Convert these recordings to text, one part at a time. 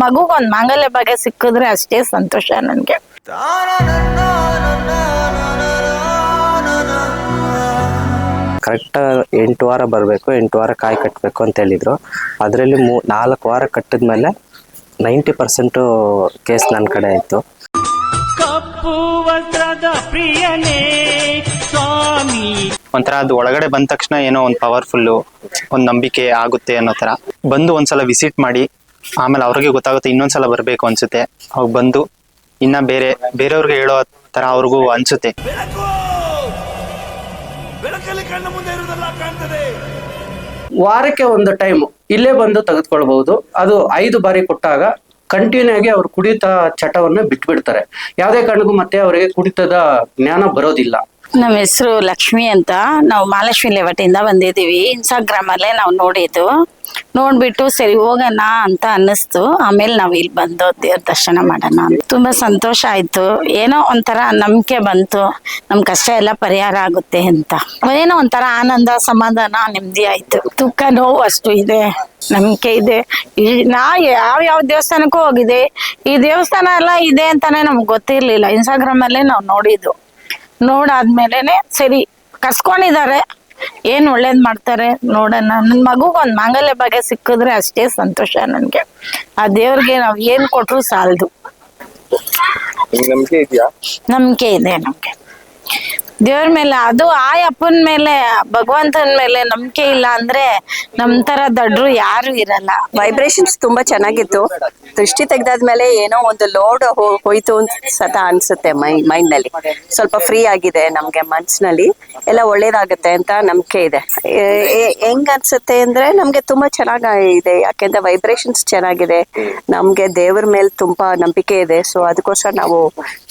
ಮಗುಗೊಂದ್ ಮಾಂಗಲ್ಯ ಭಾಗ್ಯ ಸಿಕ್ಕಿದ್ರೆ ಅಷ್ಟೇ ಸಂತೋಷ ನನ್ಗೆ. ಕರೆಕ್ಟ್ ಎಂಟು ವಾರ ಬರಬೇಕು ಎಂಟು ವಾರ ಕಾಯಿ ಕಟ್ಟಬೇಕು ಅಂತ ಹೇಳಿದ್ರು. ಅದರಲ್ಲಿ ಮೂ ನಾಲ್ಕು ವಾರ ಕಟ್ಟಿದ್ಮೇಲೆ ನೈಂಟಿ ಪರ್ಸೆಂಟು ಕೇಸ್ ನನ್ನ ಕಡೆ ಆಯಿತು. ಕಪ್ಪು ವಸ್ತ್ರದ ಪ್ರಿಯನೇ ಸ್ವಾಮಿ. ಒಂಥರ ಅದು ಒಳಗಡೆ ಬಂದ ತಕ್ಷಣ ಏನೋ ಒಂದು ಪವರ್ಫುಲ್ಲು ಒಂದು ನಂಬಿಕೆ ಆಗುತ್ತೆ ಅನ್ನೋ ಥರ. ಬಂದು ಒಂದ್ಸಲ ವಿಸಿಟ್ ಮಾಡಿ ಆಮೇಲೆ ಅವ್ರಿಗೆ ಗೊತ್ತಾಗುತ್ತೆ ಇನ್ನೊಂದ್ಸಲ ಬರಬೇಕು ಅನ್ಸುತ್ತೆ. ಅವಾಗ ಬಂದು ಇನ್ನ ಬೇರೆ ಬೇರೆಯವ್ರಿಗೆ ಹೇಳೋ ತರ ಅವ್ರಿಗೂ ಅನ್ಸುತ್ತೆ. ವಾರಕ್ಕೆ ಒಂದು ಟೈಮ್ ಇಲ್ಲೇ ಬಂದು ತೆಗೆದುಕೊಳ್ಬಹುದು. ಅದು ಐದು ಬಾರಿ ಕೊಟ್ಟಾಗ ಕಂಟಿನ್ಯೂ ಆಗಿ ಅವ್ರು ಕುಡಿತ ಚಟವನ್ನ ಬಿಟ್ಬಿಡ್ತಾರೆ. ಯಾವುದೇ ಕಾರಣಕ್ಕೂ ಮತ್ತೆ ಅವರಿಗೆ ಕುಡಿತದ ಜ್ಞಾನ ಬರೋದಿಲ್ಲ. ನಮ್ಮ ಹೆಸರು ಲಕ್ಷ್ಮಿ ಅಂತ. ನಾವು ಮಹಾಲಕ್ಷ್ಮಿ ಲೇವಟಿಯಿಂದ ಬಂದಿದ್ದೀವಿ. ಇನ್ಸ್ಟಾಗ್ರಾಮ್ ಅಲ್ಲೇ ನಾವು ನೋಡಿದ್ದು. ನೋಡ್ಬಿಟ್ಟು ಸರಿ ಹೋಗೋಣ ಅಂತ ಅನ್ನಿಸ್ತು. ಆಮೇಲೆ ನಾವು ಇಲ್ಲಿ ಬಂದು ದೇವ್ರ ದರ್ಶನ ಮಾಡೋಣ. ತುಂಬಾ ಸಂತೋಷ ಆಯ್ತು. ಏನೋ ಒಂಥರ ನಂಬಿಕೆ ಬಂತು. ನಮ್ ಕಷ್ಟ ಎಲ್ಲ ಪರಿಹಾರ ಆಗುತ್ತೆ ಅಂತ. ಏನೋ ಒಂಥರ ಆನಂದ, ಸಮಾಧಾನ, ನೆಮ್ಮದಿ ಆಯ್ತು. ತುಕ್ಕ ನೋವು ಅಷ್ಟು ಇದೆ. ನಂಬಿಕೆ ಇದೆ. ನಾ ಯಾವ ಯಾವ ದೇವಸ್ಥಾನಕ್ಕೂ ಹೋಗಿದೆ ಈ ದೇವಸ್ಥಾನ ಎಲ್ಲ ಇದೆ ಅಂತಾನೆ ನಮ್ಗೆ ಗೊತ್ತಿರ್ಲಿಲ್ಲ. ಇನ್ಸ್ಟಾಗ್ರಾಮ್ ಅಲ್ಲೇ ನಾವು ನೋಡಿದ್ದು. ನೋಡಾದ್ಮೇಲೆನೆ ಸರಿ ಕಸ್ಕೊಂಡಿದ್ದಾರೆ. ಏನ್ ಒಳ್ಳೇದ್ ಮಾಡ್ತಾರೆ ನೋಡೋಣ. ನನ್ ಮಗುಗ್ ಒಂದ್ ಮಾಂಗಲ್ಯ ಬಗ್ಗೆ ಸಿಕ್ಕಿದ್ರೆ ಅಷ್ಟೇ ಸಂತೋಷ ನನ್ಗೆ. ಆ ದೇವ್ರಿಗೆ ನಾವ್ ಏನ್ ಕೊಟ್ರು ಸಾಲದು. ನಂಬಿಕೆ ಇದೆಯಾ? ನಂಬಿಕೆ ಇದೆ ನಮ್ಗೆ. ದೇವ್ರ ಮೇಲೆ, ಅದು ಆ ಅಪ್ಪನ ಮೇಲೆ, ಭಗವಂತನ ಮೇಲೆ ನಂಬಿಕೆ ಇಲ್ಲ ಅಂದ್ರೆ ನಮ್ ತರ ದಡ್ರು ಯಾರು ಇರಲ್ಲ. ವೈಬ್ರೇಷನ್ಸ್ ತುಂಬಾ ಚೆನ್ನಾಗಿತ್ತು. ದೃಷ್ಟಿ ತೆಗ್ದಾದ್ಮೇಲೆ ಏನೋ ಒಂದು ಲೋಡ್ ಹೋಯ್ತು ಅಂತ ಸತ ಅನ್ಸುತ್ತೆ ಮೈ ಮೈಂಡ್ನಲ್ಲಿ ಸ್ವಲ್ಪ ಫ್ರೀ ಆಗಿದೆ ನಮ್ಗೆ ಮನ್ಸಿನಲ್ಲಿ. ಎಲ್ಲ ಒಳ್ಳೇದಾಗುತ್ತೆ ಅಂತ ನಂಬಿಕೆ ಇದೆ. ಹೆಂಗ್ ಅನ್ಸುತ್ತೆ ಅಂದ್ರೆ ನಮ್ಗೆ ತುಂಬಾ ಚೆನ್ನಾಗಿದೆ ಯಾಕೆಂದ್ರೆ ವೈಬ್ರೇಷನ್ಸ್ ಚೆನ್ನಾಗಿದೆ. ನಮ್ಗೆ ದೇವ್ರ ಮೇಲೆ ತುಂಬಾ ನಂಬಿಕೆ ಇದೆ. ಸೊ ಅದಕ್ಕೋಸ್ಕರ ನಾವು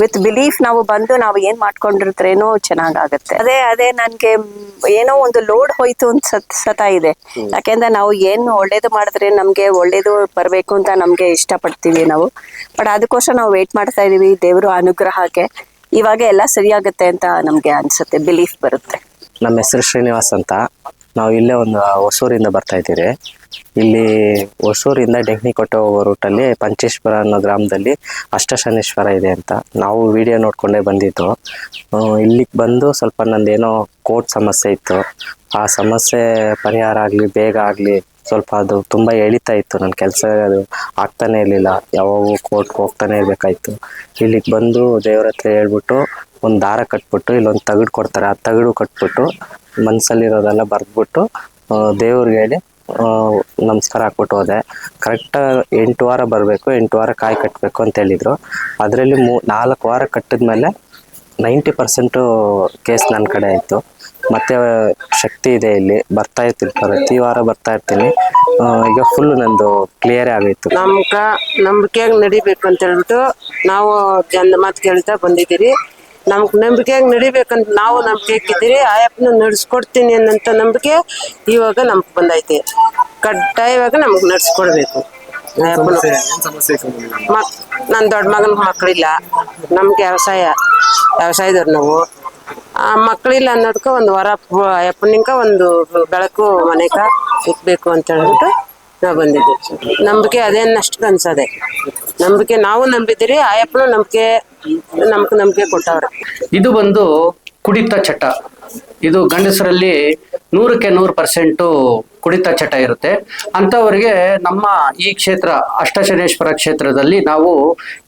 ವಿತ್ ಬಿಲೀಫ್ ನಾವು ಬಂದು ನಾವು ಏನ್ ಮಾಡ್ಕೊಂಡಿರ್ತ್ರೇನೋ ಚೆನ್ನಾಗಾಗತ್ತೆ. ಅದೇ ಅದೇ ನನ್ಗೆ ಏನೋ ಒಂದು ಲೋಡ್ ಹೋಯ್ತು ಅಂತ ಸತ್ ಇದೆ. ಯಾಕೆಂದ್ರೆ ನಾವು ಏನು ಒಳ್ಳೇದು ಮಾಡಿದ್ರೆ ನಮ್ಗೆ ಒಳ್ಳೇದು ಬರ್ಬೇಕು ಅಂತ ನಮ್ಗೆ ಇಷ್ಟಪಡ್ತೀವಿ ನಾವು. ಬಟ್ ಅದಕ್ಕೋಸ್ಕರ ನಾವು ವೇಟ್ ಮಾಡ್ತಾ ಇದೀವಿ ದೇವರು ಅನುಗ್ರಹಕ್ಕೆ. ಇವಾಗ ಎಲ್ಲ ಸರಿಯಾಗುತ್ತೆ ಅಂತ ನಮ್ಗೆ ಅನ್ಸುತ್ತೆ ಬಿಲೀಫ್ ಬರುತ್ತೆ. ನಮ್ಮ ಹೆಸರು ಶ್ರೀನಿವಾಸ್ ಅಂತ. ನಾವು ಇಲ್ಲೇ ಒಂದು ಹೊಸೂರಿಂದ ಬರ್ತಾ ಇದ್ದೀರಿ. ಇಲ್ಲಿ ಹೊಸೂರಿಂದ ಡೆಂಕ್ನಿ ಕೊಟ್ಟೆ ಹೋಗೋ ರೂಟಲ್ಲಿ ಪಂಚೇಶ್ವರ ಅನ್ನೋ ಗ್ರಾಮದಲ್ಲಿ ಅಷ್ಟಶನೇಶ್ವರ ಇದೆ ಅಂತ ನಾವು ವಿಡಿಯೋ ನೋಡ್ಕೊಂಡೇ ಬಂದಿದ್ದು. ಇಲ್ಲಿಗೆ ಬಂದು ಸ್ವಲ್ಪ ನಂದೇನೋ ಕೋರ್ಟ್ ಸಮಸ್ಯೆ ಇತ್ತು. ಆ ಸಮಸ್ಯೆ ಪರಿಹಾರ ಆಗಲಿ, ಬೇಗ ಆಗಲಿ, ಸ್ವಲ್ಪ ಅದು ತುಂಬ ಎಳಿತಾ ಇತ್ತು. ನನ್ನ ಕೆಲಸ ಅದು ಆಗ್ತಾನೆ ಇರಲಿಲ್ಲ. ಯಾವಾಗೂ ಕೋರ್ಟ್ಗೆ ಹೋಗ್ತಾನೆ ಇರಬೇಕಾಯ್ತು. ಇಲ್ಲಿಗೆ ಬಂದು ದೇವ್ರ ಹತ್ರ ಹೇಳ್ಬಿಟ್ಟು ಒಂದು ದಾರ ಕಟ್ಬಿಟ್ಟು, ಇಲ್ಲೊಂದು ತಗಡು ಕೊಡ್ತಾರೆ. ಆ ತಗಡು ಕಟ್ಬಿಟ್ಟು ಮನಸ್ಸಲ್ಲಿರೋದೆಲ್ಲ ಬರೆದ್ಬಿಟ್ಟು ದೇವ್ರಿಗೆ ಹೇಳಿ ನಮಸ್ಕಾರ ಹಾಕ್ಬಿಟ್ಟು ಹೋದೆ. ಕರೆಕ್ಟಾಗಿ ಎಂಟು ವಾರ ಬರಬೇಕು, ಎಂಟು ವಾರ ಕಾಯಿ ಕಟ್ಟಬೇಕು ಅಂತ ಹೇಳಿದ್ರು. ಅದರಲ್ಲಿ ಮೂ, ನಾಲ್ಕು ವಾರ ಕಟ್ಟಿದ್ಮೇಲೆ ನೈಂಟಿ ಪರ್ಸೆಂಟು ಕೇಸ್ ನನ್ನ ಕಡೆ ಆಯಿತು. ಮತ್ತೆ, ಶಕ್ತಿ ಇದೆ ಇಲ್ಲಿ, ಬರ್ತಾ ಇರ್ತೀನಿ, ಪ್ರತಿ ವಾರ ಬರ್ತಾ ಇರ್ತೀನಿ. ಈಗ ಫುಲ್ ನಂದು ಕ್ಲಿಯರೇ ಆಗೈತು. ನಮ್ಗ ನಂಬಿಕೆಯಾಗಿ ನಡಿಬೇಕು ಅಂತ ಹೇಳ್ಬಿಟ್ಟು ನಾವು ಜನ ಮಾತು ಕೇಳ್ತಾ ಬಂದಿದ್ದೀರಿ. ನಮ್ಗ್ ನಂಬಿಕೆ ನಡಿಬೇಕಂತ ನಾವು ನಂಬಿಕೆ ಇಕ್ಕಿದ್ದೀರಿ ಆಯಪ್ಪನ ನಡೆಸ್ಕೊಡ್ತೀನಿ ಅನ್ನೋಂಥ ನಂಬಿಕೆ ಇವಾಗ ನಮ್ಗೆ ಬಂದೈತೆ. ಕಡ್ಡಾಯವಾಗಿ ನಮ್ಗೆ ನಡೆಸ್ಕೊಡ್ಬೇಕು. ಆಯಪ್ಪನ ಮಕ್ ನನ್ನ ದೊಡ್ಡ ಮಗನ ಮಕ್ಕಳಿಲ್ಲ ನಮ್ಗೆ ವ್ಯವಸಾಯ ವ್ಯವಸಾಯದವ್ರು ನಾವು. ಆ ಮಕ್ಕಳಿಲ್ಲ ಅನ್ನೋದಕ್ಕೆ ಒಂದು ವರ ಅಯ್ಯಪ್ಪನಿಂಕ ಒಂದು ಬೆಳಕು ಮನೆಕ ಇಕ್ಬೇಕು ಅಂತ ಹೇಳ್ಬಿಟ್ಟು ನಾವು ಬಂದಿದ್ದೀವಿ ನಂಬಿಕೆ ಅದೇನಷ್ಟು ಅನ್ಸದೆ. ನಂಬಿಕೆ ನಾವು ನಂಬಿದ್ದೀರಿ, ಆಯಪ್ಪನು ನಂಬಿಕೆ, ನಮ್ಗೆ ನಂಬಿಕೆ ಕೊಟ್ಟವ್ರೆ. ಇದು ಬಂದು ಕುಡಿತ ಚಟ. ಇದು ಗಂಡಸರಲ್ಲಿ ನೂರಕ್ಕೆ ನೂರು ಪರ್ಸೆಂಟು ಕುಡಿತ ಚಟ ಇರುತ್ತೆ. ಅಂಥವರಿಗೆ ನಮ್ಮ ಈ ಕ್ಷೇತ್ರ, ಅಷ್ಟಶನೇಶ್ವರ ಕ್ಷೇತ್ರದಲ್ಲಿ ನಾವು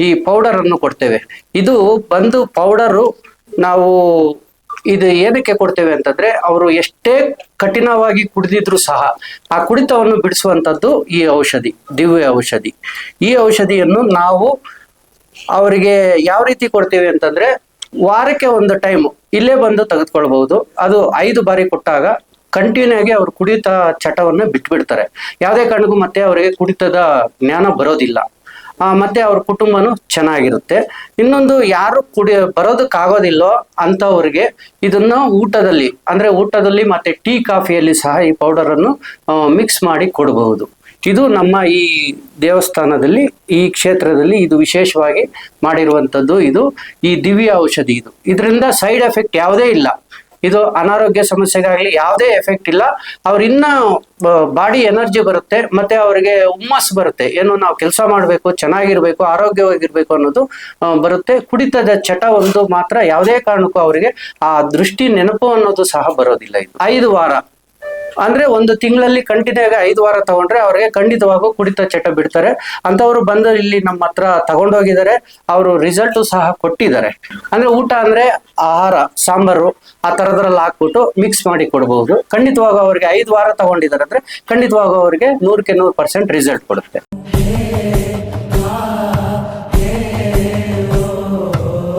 ಈ ಪೌಡರನ್ನು ಕೊಡ್ತೇವೆ. ಇದು ಬಂದು ಪೌಡರು ನಾವು ಇದು ಏನಕ್ಕೆ ಕೊಡ್ತೇವೆ ಅಂತಂದ್ರೆ ಅವರು ಎಷ್ಟೇ ಕಠಿಣವಾಗಿ ಕುಡಿದಿದ್ರು ಸಹ ಆ ಕುಡಿತವನ್ನು ಬಿಡಿಸುವಂತದ್ದು ಈ ಔಷಧಿ, ದಿವ್ಯ ಔಷಧಿ. ಈ ಔಷಧಿಯನ್ನು ನಾವು ಅವರಿಗೆ ಯಾವ ರೀತಿ ಕೊಡ್ತೇವೆ ಅಂತಂದ್ರೆ ವಾರಕ್ಕೆ ಒಂದು ಟೈಮ್ ಇಲ್ಲೇ ಬಂದು ತೆಗೆದುಕೊಳ್ಬಹುದು. ಅದು ಐದು ಬಾರಿ ಕೊಟ್ಟಾಗ ಕಂಟಿನ್ಯೂ ಆಗಿ ಅವ್ರು ಕುಡಿತ ಚಟವನ್ನು ಬಿಟ್ಬಿಡ್ತಾರೆ. ಯಾವುದೇ ಕಾರಣಕ್ಕೂ ಮತ್ತೆ ಅವರಿಗೆ ಕುಡಿತದ ಜ್ಞಾನ ಬರೋದಿಲ್ಲ. ಮತ್ತೆ ಅವ್ರ ಕುಟುಂಬನೂ ಚೆನ್ನಾಗಿರುತ್ತೆ. ಇನ್ನೊಂದು ಯಾರು ಕುಡಿ, ಬರೋದಕ್ಕಾಗೋದಿಲ್ಲೋ ಅಂಥವ್ರಿಗೆ ಇದನ್ನ ಊಟದಲ್ಲಿ, ಅಂದ್ರೆ ಊಟದಲ್ಲಿ ಮತ್ತೆ ಟೀ, ಕಾಫಿಯಲ್ಲಿ ಸಹ ಈ ಪೌಡರ್ ಅನ್ನು ಮಿಕ್ಸ್ ಮಾಡಿ ಕೊಡಬಹುದು. ಇದು ನಮ್ಮ ಈ ದೇವಸ್ಥಾನದಲ್ಲಿ, ಈ ಕ್ಷೇತ್ರದಲ್ಲಿ ಇದು ವಿಶೇಷವಾಗಿ ಮಾಡಿರುವಂಥದ್ದು ಇದು ಈ ದಿವ್ಯ ಔಷಧಿ ಇದು. ಇದರಿಂದ ಸೈಡ್ ಎಫೆಕ್ಟ್ ಯಾವುದೇ ಇಲ್ಲ. ಇದು ಅನಾರೋಗ್ಯ ಸಮಸ್ಯೆಗಾಗ್ಲಿ ಯಾವುದೇ ಎಫೆಕ್ಟ್ ಇಲ್ಲ. ಅವ್ರ ಇನ್ನ ಬಾಡಿ ಎನರ್ಜಿ ಬರುತ್ತೆ, ಮತ್ತೆ ಅವರಿಗೆ ಹುಮ್ಮಸ್ ಬರುತ್ತೆ. ಏನು ನಾವು ಕೆಲಸ ಮಾಡಬೇಕು, ಚೆನ್ನಾಗಿರ್ಬೇಕು, ಆರೋಗ್ಯವಾಗಿರ್ಬೇಕು ಅನ್ನೋದು ಬರುತ್ತೆ. ಕುಡಿತದ ಚಟ ಒಂದು ಮಾತ್ರ ಯಾವುದೇ ಕಾರಣಕ್ಕೂ ಅವರಿಗೆ ಆ ದೃಷ್ಟಿ ನೆನಪು ಅನ್ನೋದು ಸಹ ಬರೋದಿಲ್ಲ ಐದು ವಾರ. ಅಂದ್ರೆ ಒಂದು ತಿಂಗಳಲ್ಲಿ ಕಂಟಿನ್ಯೂ ಐದು ವಾರ ತಗೊಂಡ್ರೆ ಅವ್ರಿಗೆ ಖಂಡಿತವಾಗೂ ಕುಡಿತ ಚಟ ಬಿಡ್ತಾರೆ. ಅಂತವ್ರು ಬಂದು ಇಲ್ಲಿ ನಮ್ಮ ಹತ್ರ ತಗೊಂಡೋಗಿದ್ದಾರೆ ಅವರು ರಿಸಲ್ಟ್ ಸಹ ಕೊಟ್ಟಿದ್ದಾರೆ. ಅಂದ್ರೆ ಊಟ ಅಂದ್ರೆ ಆಹಾರ, ಸಾಂಬಾರು ಆ ತರದ್ರಲ್ಲಿ ಹಾಕ್ಬಿಟ್ಟು ಮಿಕ್ಸ್ ಮಾಡಿ ಕೊಡಬಹುದು ಖಂಡಿತವಾಗೂ ಅವ್ರಿಗೆ ಐದು ವಾರ ತಗೊಂಡಿದ್ದಾರೆ ಅಂದ್ರೆ ಖಂಡಿತವಾಗೂ ಅವ್ರಿಗೆ ನೂರಕ್ಕೆ ನೂರು ಪರ್ಸೆಂಟ್ ರಿಸಲ್ಟ್ ಕೊಡುತ್ತೆ.